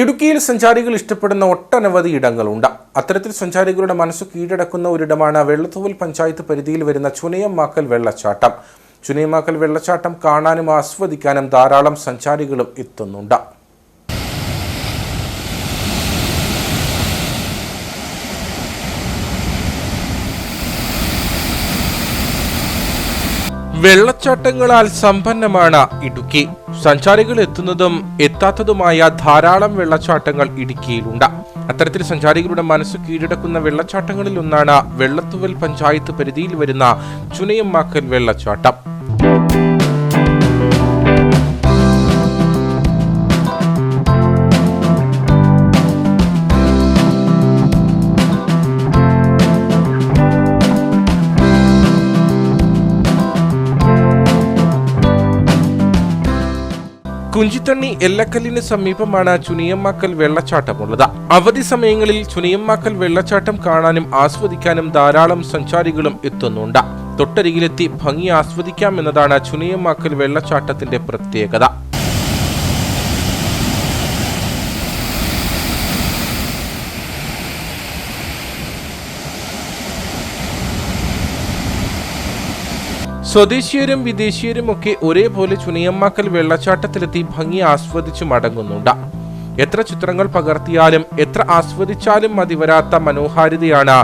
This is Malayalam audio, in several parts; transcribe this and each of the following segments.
ഇടുക്കിയിൽ സഞ്ചാരികൾ ഇഷ്ടപ്പെടുന്ന ഒട്ടനവധി ഇടങ്ങളുണ്ട്. അത്തരത്തിൽ സഞ്ചാരികളുടെ മനസ്സ് കീഴടക്കുന്ന ഒരിടമാണ് വെള്ളത്തൂവൽ പഞ്ചായത്ത് പരിധിയിൽ വരുന്ന ചുനയമാക്കൽ വെള്ളച്ചാട്ടം. ചുനയമാക്കൽ വെള്ളച്ചാട്ടം കാണാനും ആസ്വദിക്കാനും ധാരാളം സഞ്ചാരികളും എത്തുന്നുണ്ട്. വെള്ളച്ചാട്ടങ്ങളാൽ സമ്പന്നമാണ് ഇടുക്കി. സഞ്ചാരികൾ എത്തുന്നതും എത്താത്തതുമായ ധാരാളം വെള്ളച്ചാട്ടങ്ങൾ ഇടുക്കിയിലുണ്ട്. അത്തരത്തിൽ സഞ്ചാരികളുടെ മനസ്സ് കീഴടക്കുന്ന വെള്ളച്ചാട്ടങ്ങളിൽ ഒന്നാണ് വെള്ളത്തുവൽ പഞ്ചായത്ത് പരിധിയിൽ വരുന്ന ചുനയമ്മാക്കൽ വെള്ളച്ചാട്ടം. കുഞ്ചിത്തണ്ണി എല്ലക്കല്ലിന് സമീപമാണ് ചുനിയമ്മാക്കൽ വെള്ളച്ചാട്ടമുള്ളത്. അവധി സമയങ്ങളിൽ ചുനിയമ്മാക്കൽ വെള്ളച്ചാട്ടം കാണാനും ആസ്വദിക്കാനും ധാരാളം സഞ്ചാരികളും എത്തുന്നുണ്ട്. തൊട്ടരികിലെത്തി ഭംഗി ആസ്വദിക്കാം എന്നതാണ് ചുനിയമ്മാക്കൽ വെള്ളച്ചാട്ടത്തിന്റെ പ്രത്യേകത. സ്വദേശീയരും വിദേശീയരും ഒക്കെ ഒരേപോലെ ചുനിയമ്മാക്കൽ വെള്ളച്ചാട്ടത്തിലെത്തി ഭംഗി ആസ്വദിച്ചു മടങ്ങുന്നുണ്ട്. എത്ര ചിത്രങ്ങൾ പകർത്തിയാലും എത്ര ആസ്വദിച്ചാലും മതി വരാത്ത മനോഹാരിതയാണ്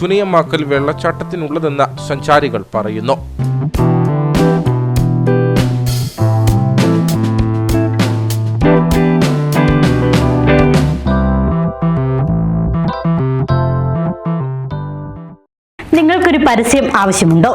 ചുനിയമ്മാക്കൽ വെള്ളച്ചാട്ടത്തിനുള്ളതെന്ന് സഞ്ചാരികൾ പറയുന്നു. നിങ്ങൾക്കൊരു പരസ്യം ആവശ്യമുണ്ടോ?